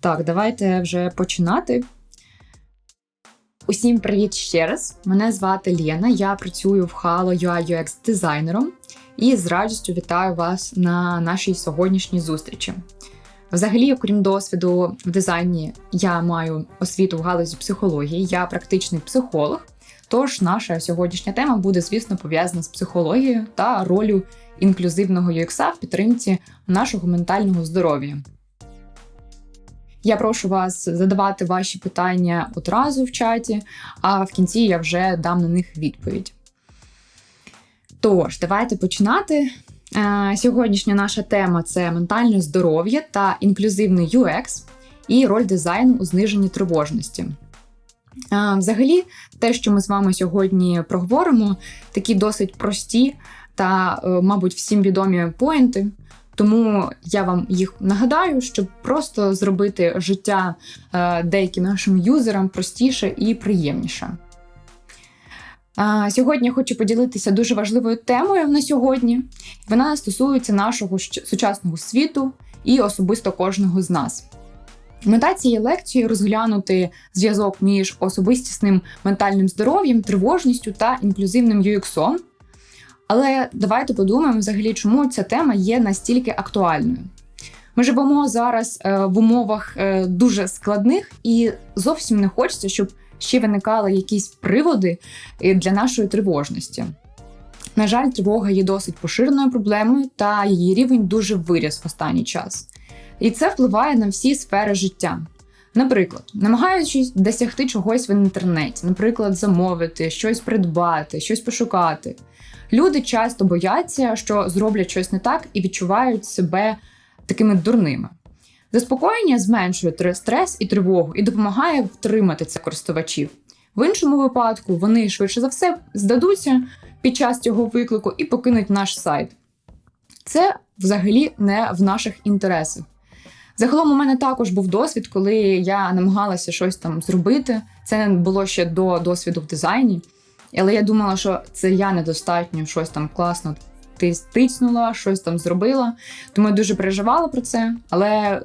Так, давайте вже починати. Усім привіт ще раз. Мене звати Лєна, я працюю в Halo UI UX дизайнером і з радістю вітаю вас на нашій сьогоднішній зустрічі. Взагалі, окрім досвіду в дизайні, я маю освіту в галузі психології, я практичний психолог. Тож наша сьогоднішня тема буде, звісно, пов'язана з психологією та ролью інклюзивного UX в підтримці нашого ментального здоров'я. Я прошу вас задавати ваші питання одразу в чаті, а в кінці я вже дам на них відповідь. Тож, давайте починати. Е, сьогоднішня наша тема це ментальне здоров'я та інклюзивний UX і роль дизайну у зниженні тривожності. Е, взагалі, те, що ми з вами сьогодні проговоримо, такі досить прості та, е, мабуть, всім відомі поінти. Тому я вам їх нагадаю, щоб просто зробити життя деяким нашим юзерам простіше і приємніше. Сьогодні хочу поділитися дуже важливою темою на сьогодні. Вона стосується нашого сучасного світу і особисто кожного з нас. Мета цієї лекції розглянути зв'язок між особистісним ментальним здоров'ям, тривожністю та інклюзивним UX. Але давайте подумаємо, взагалі, чому ця тема є настільки актуальною. Ми живемо зараз е, в умовах е, дуже складних і зовсім не хочеться, щоб ще виникали якісь приводи е, для нашої тривожності. На жаль, тривога є досить поширеною проблемою, та її рівень дуже виріс в останній час. І це впливає на всі сфери життя. Наприклад, намагаючись досягти чогось в інтернеті, наприклад, замовити, щось придбати, щось пошукати. Люди часто бояться, що зроблять щось не так і відчувають себе такими дурними. Заспокоєння зменшує стрес і тривогу і допомагає втримати це користувачів. В іншому випадку вони швидше за все здадуться під час цього виклику і покинуть наш сайт. Це взагалі не в наших інтересах. Загалом у мене також був досвід, коли я намагалася щось там зробити. Це не було ще до досвіду в дизайні. Але я думала, що це я недостатньо щось там класно тиснула, щось там зробила. Тому я дуже переживала про це. Але е,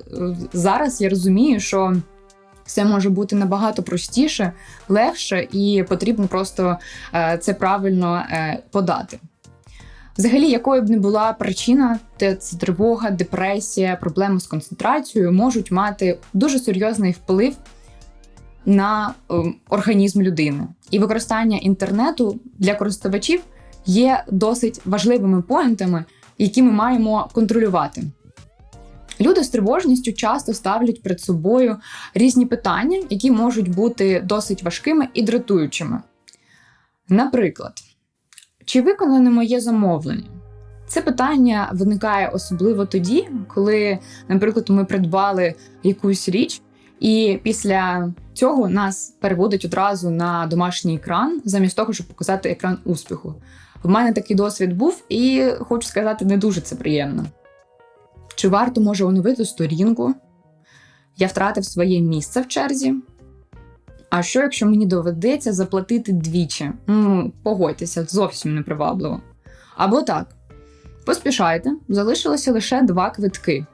зараз я розумію, що все може бути набагато простіше, легше, і потрібно просто е, це правильно е, подати. Взагалі, якою б не була причина, це тривога, депресія, проблеми з концентрацією можуть мати дуже серйозний вплив на організм людини. І використання інтернету для користувачів є досить важливими поінтами, які ми маємо контролювати. Люди з тривожністю часто ставлять перед собою різні питання, які можуть бути досить важкими і дратуючими. Наприклад, чи виконане моє замовлення? Це питання виникає особливо тоді, коли, наприклад, ми придбали якусь річ, і після цього нас переводить одразу на домашній екран, замість того, щоб показати екран успіху. В мене такий досвід був, і хочу сказати, не дуже це приємно. Чи варто може оновити сторінку? Я втратив своє місце в черзі. А що, якщо мені доведеться заплатити двічі? Ну, Погодьтеся, зовсім непривабливо. Або так. Поспішайте, залишилося лише два квитки.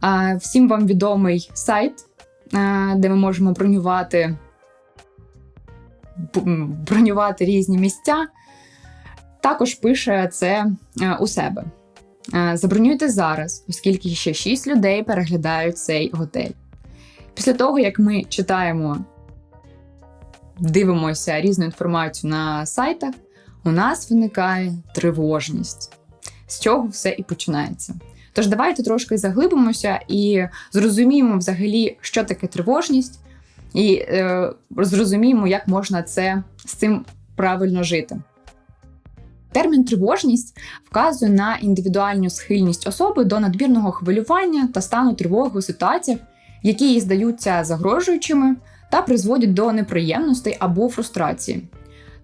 А, Всім вам відомий сайт, де ми можемо бронювати бронювати різні місця також пише це е, у себе. Е, забронюйте зараз, оскільки ще 6 людей переглядають цей готель. Після того, як ми читаємо, дивимося різну інформацію на сайтах, у нас виникає тривожність. З чого все і починається. Тож, давайте трошки заглибимося і зрозуміємо взагалі, що таке тривожність, і е, зрозуміємо, як можна це з цим правильно жити. Термін тривожність вказує на індивідуальну схильність особи до надмірного хвилювання та стану тривоги у ситуаціях, які їй здаються загрожуючими та призводять до неприємностей або фрустрації.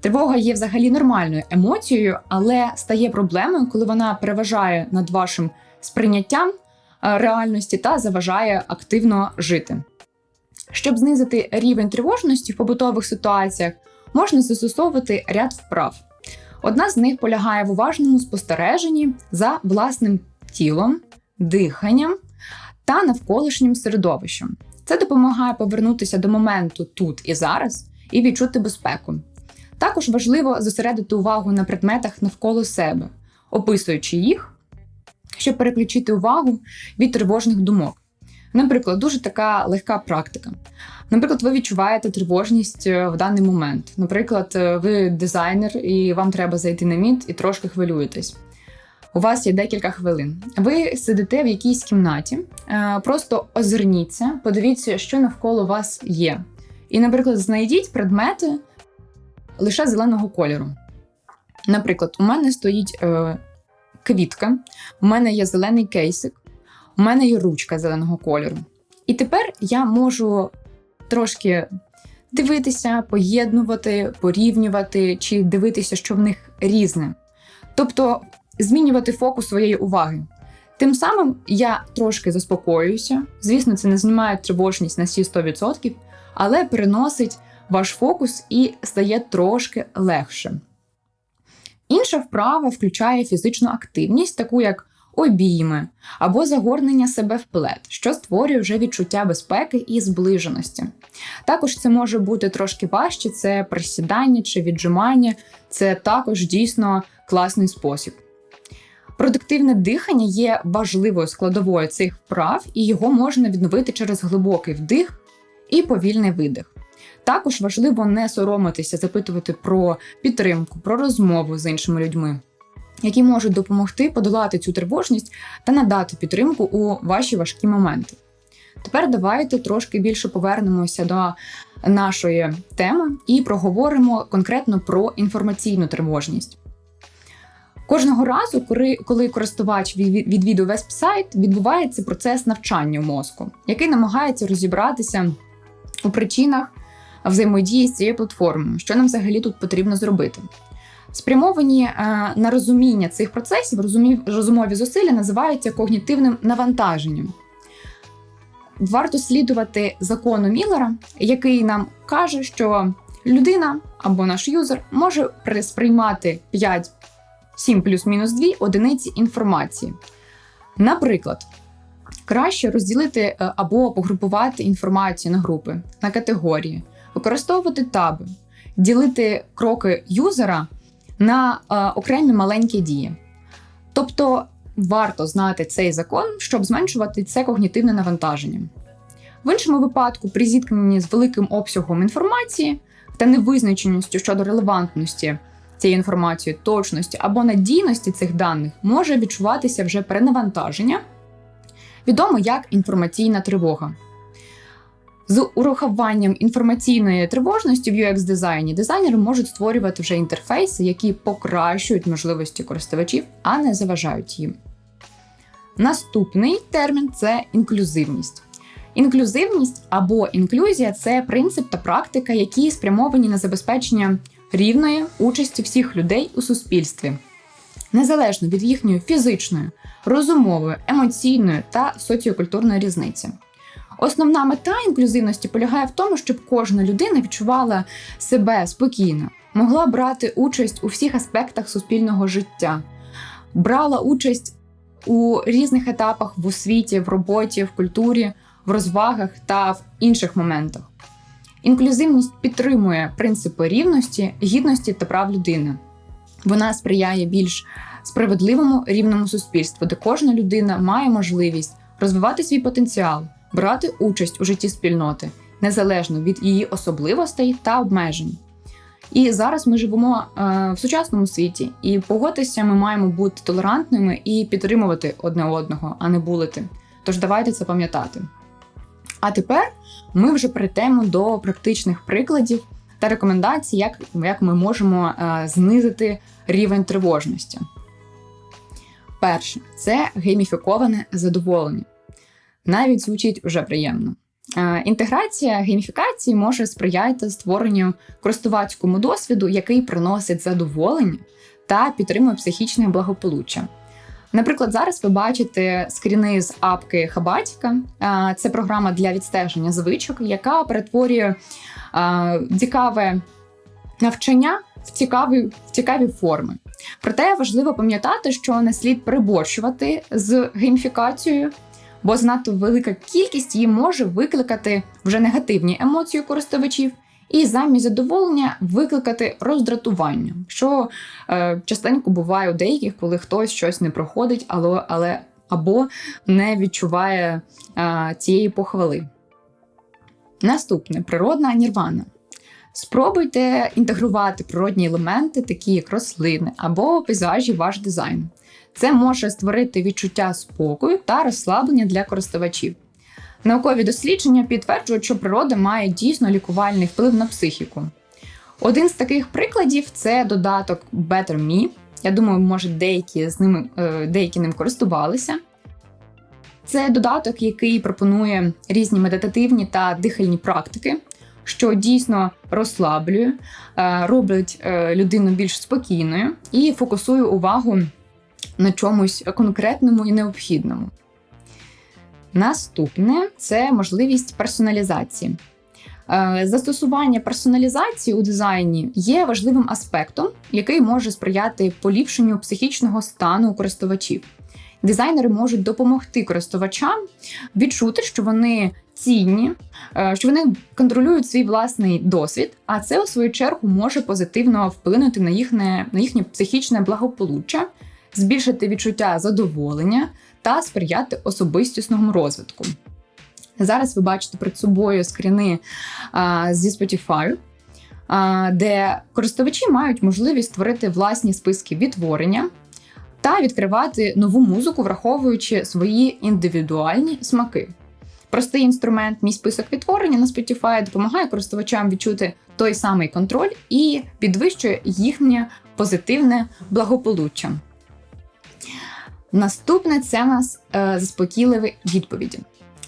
Тривога є взагалі нормальною емоцією, але стає проблемою, коли вона переважає над вашим сприйняттям е, реальності та заважає активно жити. Щоб знизити рівень тривожності в побутових ситуаціях, можна застосовувати ряд вправ. Одна з них полягає в уважному спостереженні за власним тілом, диханням та навколишнім середовищем. Це допомагає повернутися до моменту тут і зараз і відчути безпеку. Також важливо зосередити увагу на предметах навколо себе, описуючи їх, щоб переключити увагу від тривожних думок. Наприклад, дуже така легка практика. Наприклад, ви відчуваєте тривожність е, в даний момент. Наприклад, е, ви дизайнер, і вам треба зайти на міт і трошки хвилюєтесь. У вас є декілька хвилин. Ви сидите в якійсь кімнаті, е, просто озирніться, подивіться, що навколо вас є. І, наприклад, знайдіть предмети лише зеленого кольору. Наприклад, у мене стоїть е, квітка, у мене є зелений кейсик, у мене є ручка зеленого кольору. І тепер я можу трошки дивитися, поєднувати, порівнювати чи дивитися, що в них різне. Тобто змінювати фокус своєї уваги. Тим самим я трошки заспокоююся. Звісно, це не знімає тривожність на всі 100%, але переносить ваш фокус і стає трошки легше. Інша вправа включає фізичну активність, таку як обійми або загорнення себе в плед, що створює вже відчуття безпеки і зближеності. Також це може бути трошки важче, це присідання чи віджимання, це також дійсно класний спосіб. Продуктивне дихання є важливою складовою цих вправ, і його можна відновити через глибокий вдих і повільний видих. Також важливо не соромитися, запитувати про підтримку, про розмову з іншими людьми, які можуть допомогти подолати цю тривожність та надати підтримку у ваші важкі моменти. Тепер давайте трошки більше повернемося до нашої теми і проговоримо конкретно про інформаційну тривожність. Кожного разу, коли користувач відвідує веб-сайт, відбувається процес навчання мозку, який намагається розібратися у причинах взаємодії з цією платформою, що нам взагалі тут потрібно зробити. Спрямовані е, на розуміння цих процесів, розумові зусилля називаються когнітивним навантаженням. Варто слідувати закону Міллера, який нам каже, що людина або наш юзер може сприймати 5 7 плюс-мінус 2 одиниці інформації. Наприклад, краще розділити е, або погрупувати інформацію на групи, на категорії, використовувати таби, ділити кроки юзера на е, окремі маленькі дії. Тобто варто знати цей закон, щоб зменшувати це когнітивне навантаження. В іншому випадку, при зіткненні з великим обсягом інформації та невизначеністю щодо релевантності цієї інформації, точності або надійності цих даних може відчуватися вже перенавантаження, відомо як інформаційна тривога. З урахуванням інформаційної тривожності в UX дизайні дизайнери можуть створювати вже інтерфейси, які покращують можливості користувачів, а не заважають їм. Наступний термін це інклюзивність. Інклюзивність або інклюзія це принцип та практика, які спрямовані на забезпечення рівної участі всіх людей у суспільстві, незалежно від їхньої фізичної, розумової, емоційної та соціокультурної різниці. Основна мета інклюзивності полягає в тому, щоб кожна людина відчувала себе спокійно, могла брати участь у всіх аспектах суспільного життя, брала участь у різних етапах в освіті, в роботі, в культурі, в розвагах та в інших моментах. Інклюзивність підтримує принципи рівності, гідності та прав людини. Вона сприяє більш справедливому рівному суспільству, де кожна людина має можливість розвивати свій потенціал, брати участь у житті спільноти незалежно від її особливостей та обмежень. І зараз ми живемо е, в сучасному світі, і погодитися ми маємо бути толерантними і підтримувати одне одного, а не булити. Тож давайте це пам'ятати. А тепер ми вже перейдемо до практичних прикладів та рекомендацій, як як ми можемо е, знизити рівень тривожності. Перше це гейміфіковане задоволення. Навіть звучить вже приємно. Е, інтеграція гейміфікації може сприяти створенню користувацькому досвіду, який приносить задоволення та підтримує психічне благополуччя. Наприклад, зараз ви бачите скріни з апки Хабатіка. Це програма для відстеження звичок, яка перетворює цікаве навчання в цікаві, в цікаві форми. Проте важливо пам'ятати, що не слід переборщувати з геймфікацією, бо занадто велика кількість її може викликати вже негативні емоції користувачів. І замість задоволення викликати роздратування, що е, частенько буває у деяких, коли хтось щось не проходить, але, але або не відчуває е, цієї похвали. Наступне природна нірвана. Спробуйте інтегрувати природні елементи, такі як рослини або пейзажі ваш дизайн. Це може створити відчуття спокою та розслаблення для користувачів. Наукові дослідження підтверджують, що природа має дійсно лікувальний вплив на психіку. Один з таких прикладів це додаток Better Me. Я думаю, може, деякі з ними е, деякі ним користувалися. Це додаток, який пропонує різні медитативні та дихальні практики, що дійсно розслаблює, е, робить е, людину більш спокійною і фокусує увагу на чомусь конкретному і необхідному. Наступне це можливість персоналізації. Е, застосування персоналізації у дизайні є важливим аспектом, який може сприяти поліпшенню психічного стану користувачів. Дизайнери можуть допомогти користувачам відчути, що вони цінні, е, що вони контролюють свій власний досвід, а це у свою чергу може позитивно вплинути на їхнє, на їхнє психічне благополуччя, збільшити відчуття задоволення та сприяти особистісному розвитку. Зараз ви бачите перед собою скріни а, зі Spotify, а, де користувачі мають можливість створити власні списки відтворення та відкривати нову музику, враховуючи свої індивідуальні смаки. Простий інструмент, мій список відтворення на Spotify допомагає користувачам відчути той самий контроль і підвищує їхнє позитивне благополуччя. Наступне це нас е, заспокійливі відповіді.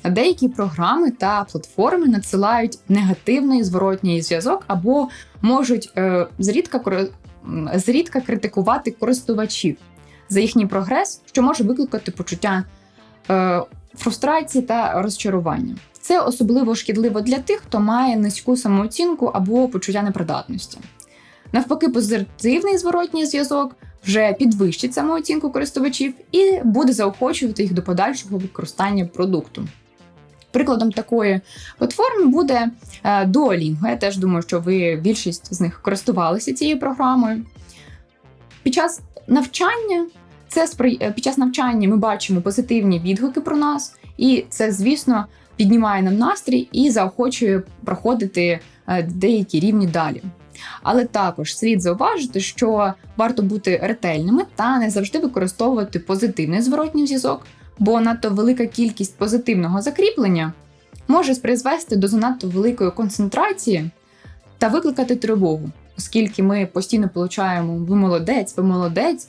Деякі програми та платформи надсилають негативний зворотній зв'язок або можуть е, зрідка зрідка критикувати користувачів за їхній прогрес, що може викликати почуття е, фрустрації та розчарування. Це особливо шкідливо для тих, хто має низьку самооцінку або почуття непридатності. Навпаки, позитивний зворотній зв'язок вже підвищить самооцінку користувачів і буде заохочувати їх до подальшого використання продукту. Прикладом такої платформи буде е, Duolingo. Я теж думаю, що ви більшість з них користувалися цією програмою. Під час навчання це е, під час навчання ми бачимо позитивні відгуки про нас, і це, звісно, піднімає нам настрій і заохочує проходити е, деякі рівні далі. Але також слід зауважити, що варто бути ретельними та не завжди використовувати позитивний зворотній зв'язок, бо надто велика кількість позитивного закріплення може призвести до занадто великої концентрації та викликати тривогу, оскільки ми постійно получаємо ви молодець, ви молодець,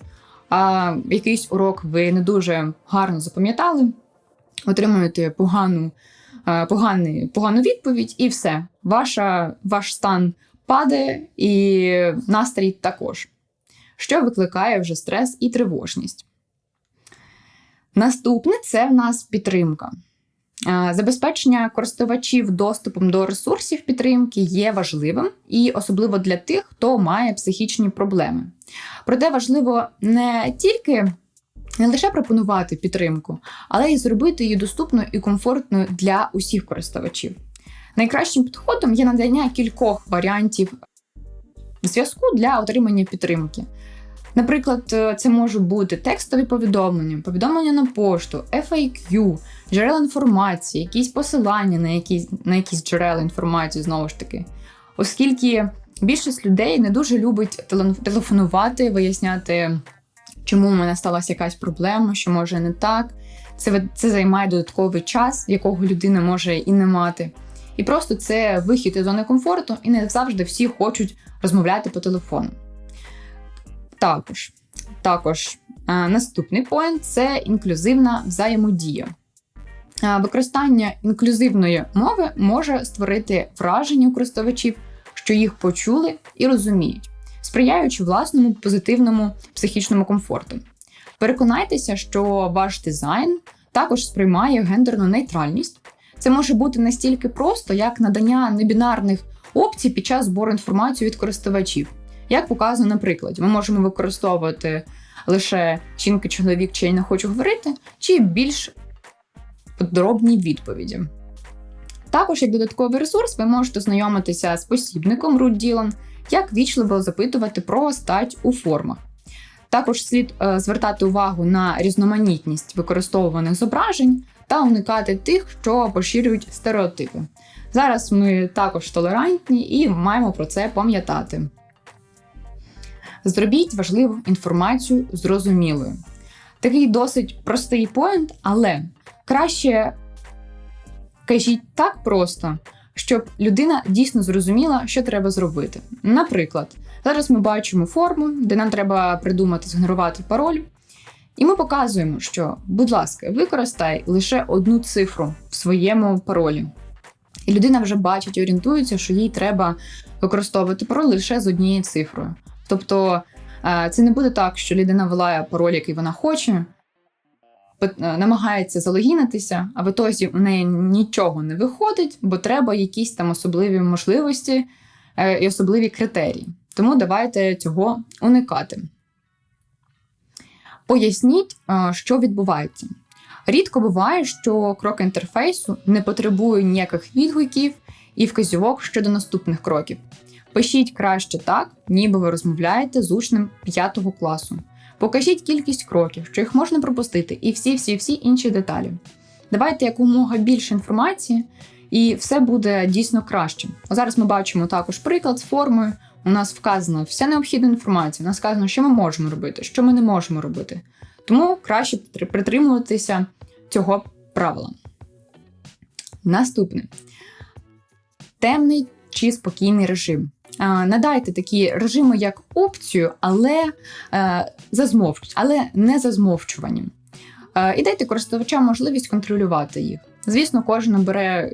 а якийсь урок ви не дуже гарно запам'ятали, отримуєте погану. Поганий, погану відповідь, і все. Ваша, Ваш стан падає і настрій також, що викликає вже стрес і тривожність. Наступне це в нас підтримка. Забезпечення користувачів доступом до ресурсів підтримки є важливим і особливо для тих, хто має психічні проблеми. Проте важливо не тільки не лише пропонувати підтримку, але й зробити її доступною і комфортною для усіх користувачів. Найкращим підходом є надання кількох варіантів зв'язку для отримання підтримки. Наприклад, е, це можуть бути текстові повідомлення, повідомлення на пошту, FAQ, джерела інформації, якісь посилання на якісь на якісь джерела інформації знову ж таки. Оскільки більшість людей не дуже любить телефонувати, виясняти, чому в мене сталася якась проблема, що може не так. Це це займає додатковий час, якого людина може і не мати. І просто це вихід із зони комфорту, і не завжди всі хочуть розмовляти по телефону. Також також наступний поінт це інклюзивна взаємодія. Використання інклюзивної мови може створити враження у користувачів, що їх почули і розуміють, сприяючи власному позитивному психічному комфорту. Переконайтеся, що ваш дизайн також сприймає гендерну нейтральність. Це може бути настільки просто, як надання небінарних опцій під час збору інформації від користувачів Як показано на прикладі, ми можемо використовувати лише жінка, чоловік, чи я не хочу говорити, чи більш подробні відповіді. Також, як додатковий ресурс, ви можете знайомитися з посібником Root як вічливо запитувати про стать у формах. Також слід е, звертати увагу на різноманітність використовуваних зображень та уникати тих, що поширюють стереотипи. Зараз ми також толерантні і маємо про це пам'ятати. Зробіть важливу інформацію зрозумілою. Такий досить простий поінт, але краще кажіть так просто, щоб людина дійсно зрозуміла, що треба зробити. Наприклад, зараз ми бачимо форму, де нам треба придумати, згенерувати пароль. І ми показуємо, що, будь ласка, використай лише одну цифру в своєму паролі. І людина вже бачить орієнтується, що їй треба використовувати пароль лише з однією цифрою. Тобто е, це не буде так, що людина вилає пароль, який вона хоче, е, намагається залогінитися, а в ітозі у неї нічого не виходить, бо треба якісь там особливі можливості е, і особливі критерії. Тому давайте цього уникати. Поясніть, що відбувається. Рідко буває, що крок інтерфейсу не потребує ніяких відгуків і вказівок щодо наступних кроків. Пишіть краще так, ніби ви розмовляєте з учнем 5 класу. Покажіть кількість кроків, що їх можна пропустити, і всі-всі-всі інші деталі. Давайте якомога більше інформації, і все буде дійсно краще. Зараз ми бачимо також приклад з формою. У нас вказана вся необхідна інформація, у нас сказано, що ми можемо робити, що ми не можемо робити. Тому краще притримуватися цього правила. Наступне темний чи спокійний режим. Надайте такі режими як опцію, але е, але не за змовчуванням. Е, і дайте користувачам можливість контролювати їх. Звісно, кожен обере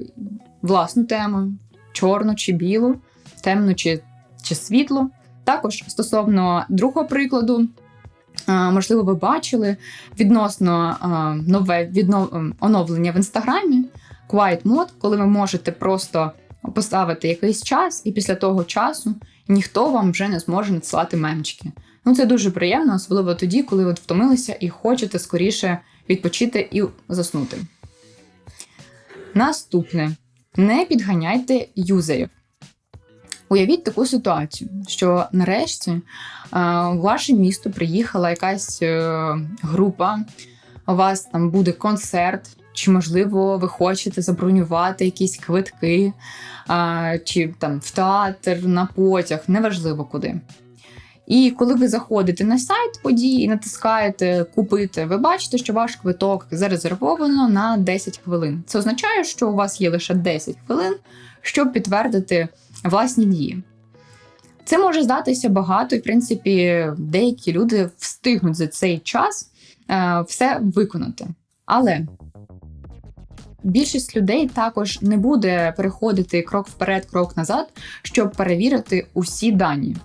власну тему: чорну чи білу, темну чи, чи світлу. Також стосовно другого прикладу, можливо, ви бачили відносно нове віднов... оновлення в інстаграмі Quiet Mode, коли ви можете просто поставити якийсь час, і після того часу ніхто вам вже не зможе надсилати мемчики. Ну це дуже приємно, особливо тоді, коли ви втомилися і хочете скоріше відпочити і заснути. Наступне: не підганяйте юзерів. Уявіть таку ситуацію, що нарешті е, в ваше місто приїхала якась е, група, у вас там буде концерт, чи, можливо, ви хочете забронювати якісь квитки, чи там в театр, на потяг, неважливо куди. І коли ви заходите на сайт події і натискаєте Купити, ви бачите, що ваш квиток зарезервовано на 10 хвилин. Це означає, що у вас є лише 10 хвилин, щоб підтвердити власні дії. Це може здатися багато, і в принципі, деякі люди встигнуть за цей час е, все виконати. Але Більшість людей також не буде переходити крок вперед, крок назад, щоб перевірити усі дані.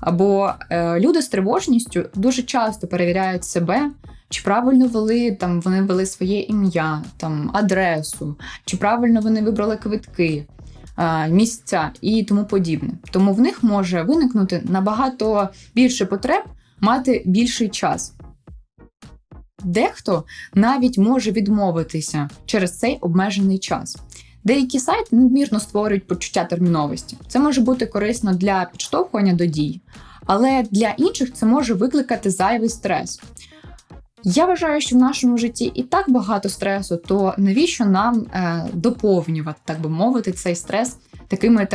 Або е, люди з тривожністю дуже часто перевіряють себе, чи правильно вели там вони ввели своє ім'я, там адресу, чи правильно вони вибрали квитки, е, місця і тому подібне. Тому в них може виникнути набагато більше потреб мати більший час. Дехто навіть може відмовитися через цей обмежений час. Деякі сайти надмірно створюють почуття терміновості. Це може бути корисно для підштовхування до дій, але для інших це може викликати зайвий стрес. Я вважаю, що в нашому житті і так багато стресу, то навіщо нам е, доповнювати, так би мовити, цей стрес такими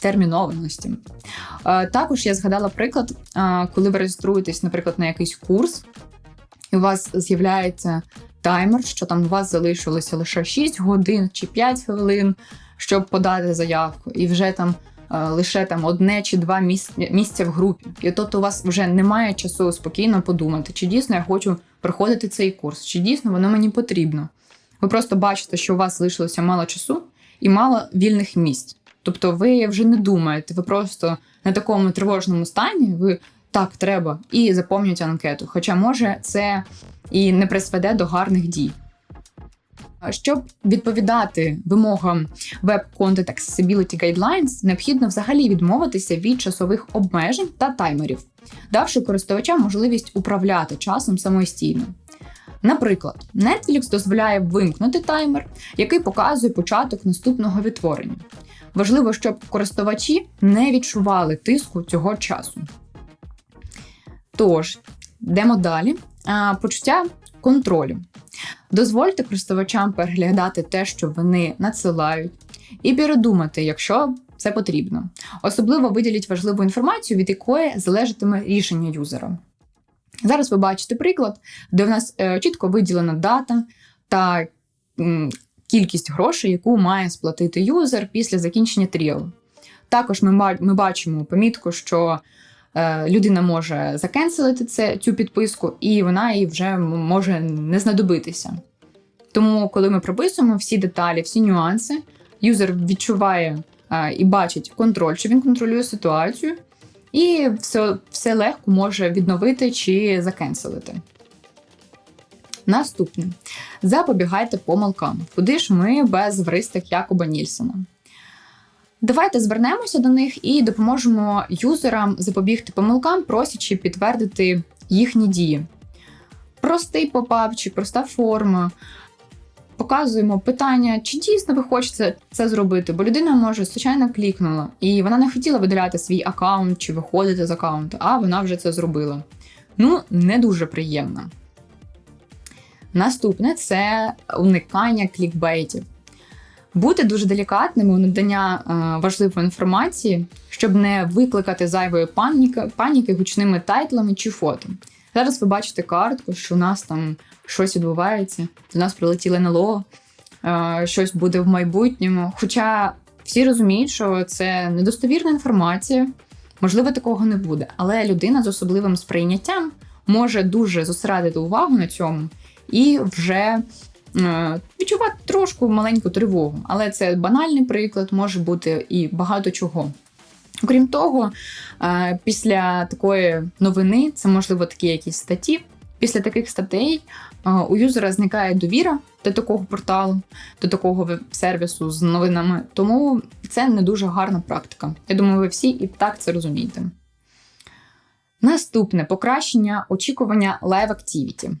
терміновностями? Е, також я згадала приклад, е, коли ви реєструєтесь, наприклад, на якийсь курс, і у вас з'являється таймер, що там у вас залишилося лише 6 годин чи 5 хвилин, щоб подати заявку, і вже там е, лише там одне чи два місця в групі. І тобто у вас вже немає часу спокійно подумати, чи дійсно я хочу проходити цей курс, чи дійсно воно мені потрібно. Ви просто бачите, що у вас залишилося мало часу і мало вільних місць. Тобто ви вже не думаєте, ви просто на такому тривожному стані, ви так треба, і заповнюють анкету. Хоча, може, це і не призведе до гарних дій. Щоб відповідати вимогам Web Content Accessibility Guidelines, необхідно взагалі відмовитися від часових обмежень та таймерів, давши користувачам можливість управляти часом самостійно. Наприклад, Netflix дозволяє вимкнути таймер, який показує початок наступного відтворення. Важливо, щоб користувачі не відчували тиску цього часу. Тож, йдемо далі. Почуття контролю. Дозвольте користувачам переглядати те, що вони надсилають, і передумати, якщо це потрібно. Особливо виділіть важливу інформацію, від якої залежатиме рішення юзера. Зараз ви бачите приклад, де в нас е, чітко виділена дата та кількість грошей, яку має сплатити юзер після закінчення тріалу. Також ми ми бачимо помітку, що людина може закенселити це, цю підписку, і вона їй вже може не знадобитися. Тому, коли ми прописуємо всі деталі, всі нюанси, юзер відчуває е, і бачить контроль, що він контролює ситуацію, і все, все легко може відновити чи закенселити. Наступне. Запобігайте помилкам. Куди ж ми без вристих Якоба Нільсона? Давайте звернемося до них і допоможемо юзерам запобігти помилкам, просячи підтвердити їхні дії. Простий попап чи проста форма. Показуємо питання, чи дійсно ви хочете це зробити, бо людина може звичайно клікнула, і вона не хотіла видаляти свій аккаунт чи виходити з аккаунту, а вона вже це зробила. Ну, не дуже приємно. Наступне це уникання клікбейтів. Бути дуже делікатними у надання е, важливої інформації, щоб не викликати зайвої паніки, паніки гучними тайтлами чи фото. Зараз ви бачите картку, що у нас там щось відбувається, до нас прилетіло НЛО, е, щось буде в майбутньому. Хоча всі розуміють, що це недостовірна інформація, можливо, такого не буде. Але людина з особливим сприйняттям може дуже зосередити увагу на цьому і вже відчувати трошку маленьку тривогу. Але це банальний приклад, може бути і багато чого. Окрім того, е, після такої новини, це можливо такі якісь статті. Після таких статей е, у юзера зникає довіра до такого порталу, до такого сервісу з новинами. Тому це не дуже гарна практика. Я думаю, ви всі і так це розумієте. Наступне покращення очікування Live Activity.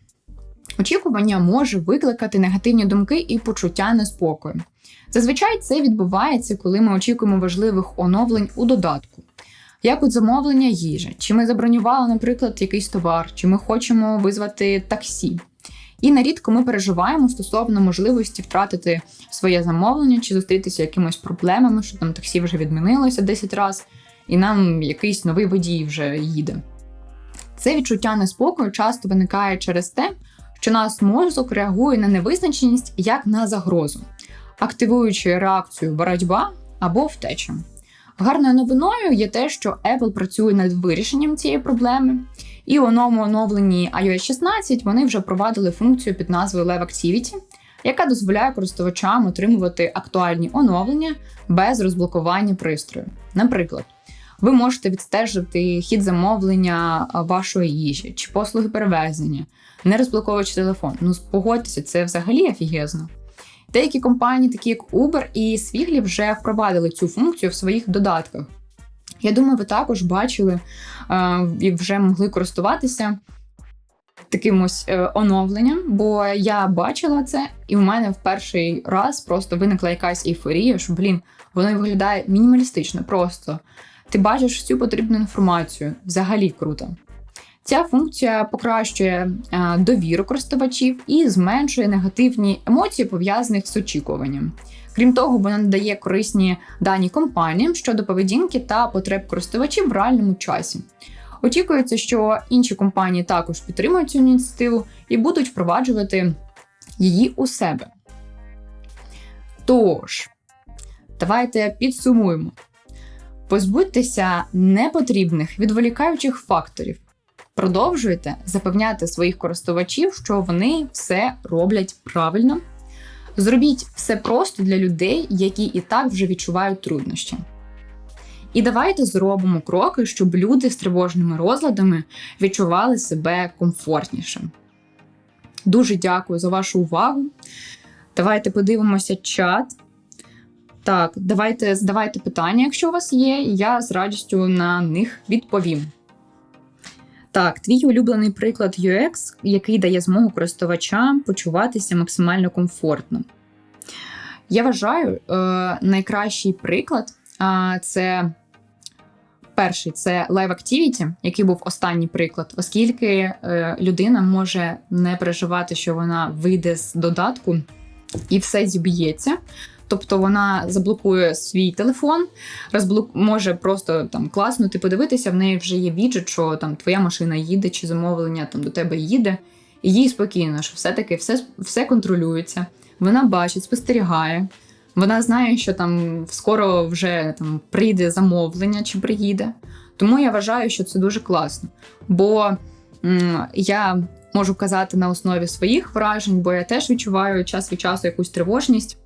Очікування може викликати негативні думки і почуття неспокою. Зазвичай це відбувається, коли ми очікуємо важливих оновлень у додатку, як от замовлення їжі, чи ми забронювали, наприклад, якийсь товар, чи ми хочемо визвати таксі. І нарідко ми переживаємо стосовно можливості втратити своє замовлення чи зустрітися якимось проблемами, що там таксі вже відмінилося 10 разів, і нам якийсь новий водій вже їде. Це відчуття неспокою часто виникає через те, що наш мозок реагує на невизначеність як на загрозу, активуючи реакцію боротьба або втеча. Гарною новиною є те, що Apple працює над вирішенням цієї проблеми, і у новому оновленні iOS 16 вони вже провадили функцію під назвою Live Activity, яка дозволяє користувачам отримувати актуальні оновлення без розблокування пристрою. Наприклад, ви можете відстежити хід замовлення вашої їжі чи послуги перевезення, не розблоковуючи телефон. Ну, погодьтеся, це взагалі офігезно. Деякі компанії, такі як Uber і Swigly, вже впровадили цю функцію в своїх додатках. Я думаю, ви також бачили і вже могли користуватися таким ось е, оновленням, бо я бачила це, і у мене в перший раз просто виникла якась ейфорія, що, блін, воно виглядає мінімалістично, просто ти бачиш всю потрібну інформацію. Взагалі круто. Ця функція покращує е, довіру користувачів і зменшує негативні емоції, пов'язаних з очікуванням. Крім того, вона надає корисні дані компаніям щодо поведінки та потреб користувачів в реальному часі. Очікується, що інші компанії також підтримують цю ініціативу і будуть впроваджувати її у себе. Тож, давайте підсумуємо. Позбудьтеся непотрібних відволікаючих факторів. Продовжуйте запевняти своїх користувачів, що вони все роблять правильно. Зробіть все просто для людей, які і так вже відчувають труднощі. І давайте зробимо кроки, щоб люди з тривожними розладами відчували себе комфортніше. Дуже дякую за вашу увагу. Давайте подивимося чат. Так, давайте задавайте питання, якщо у вас є, я з радістю на них відповім. Так, твій улюблений приклад UX, який дає змогу користувачам почуватися максимально комфортно. Я вважаю, е, найкращий приклад це перший це Live Activity, який був останній приклад, оскільки е, людина може не переживати, що вона вийде з додатку і все зіб'ється. Тобто вона заблокує свій телефон, розблок... може просто там класнути, подивитися, в неї вже є віджит, що там твоя машина їде чи замовлення там до тебе їде, і їй спокійно, що все-таки все, все контролюється. Вона бачить, спостерігає. Вона знає, що там скоро вже там прийде замовлення чи приїде. Тому я вважаю, що це дуже класно. Бо м, я можу казати на основі своїх вражень, бо я теж відчуваю час від часу якусь тривожність.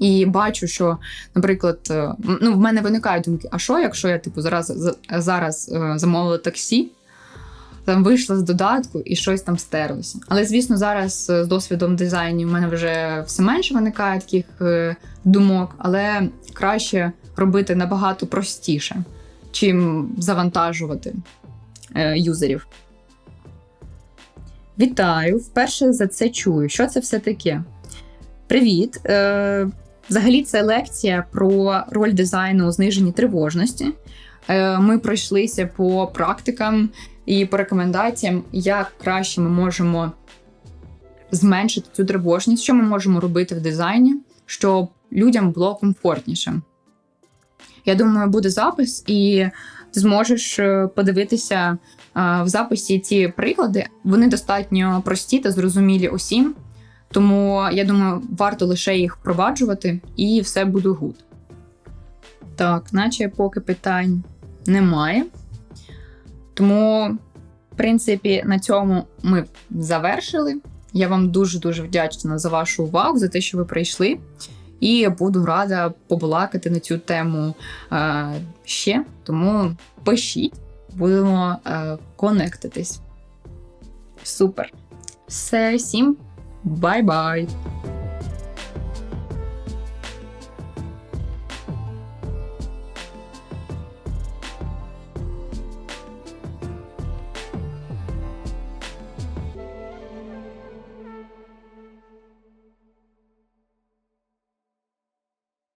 І бачу, що, наприклад, е, ну, в мене виникають думки: а що, якщо я типу зараз зараз е, замовила таксі, там вийшла з додатку і щось там стерлося. Але, звісно, зараз е, з досвідом дизайнів в мене вже все менше виникає таких думок, але краще робити набагато простіше, чим завантажувати юзерів. Вітаю! Вперше за це чую. Що це все таке? Привіт! Взагалі, це лекція про роль дизайну у зниженні тривожності. Е, ми пройшлися по практикам і по рекомендаціям, як краще ми можемо зменшити цю тривожність, що ми можемо робити в дизайні, щоб людям було комфортніше. Я думаю, буде запис, і ти зможеш е, подивитися е, в записі ці приклади. Вони достатньо прості та зрозумілі усім. Тому я думаю, варто лише їх впроваджувати, і все буде гуд. Так, наче поки питань немає. Тому, в принципі, на цьому ми завершили. Я вам дуже-дуже вдячна за вашу увагу, за те, що ви прийшли. І буду рада побалакати на цю тему е, ще. Тому пишіть, будемо е, конектитись. Супер! Все, всім Bye bye.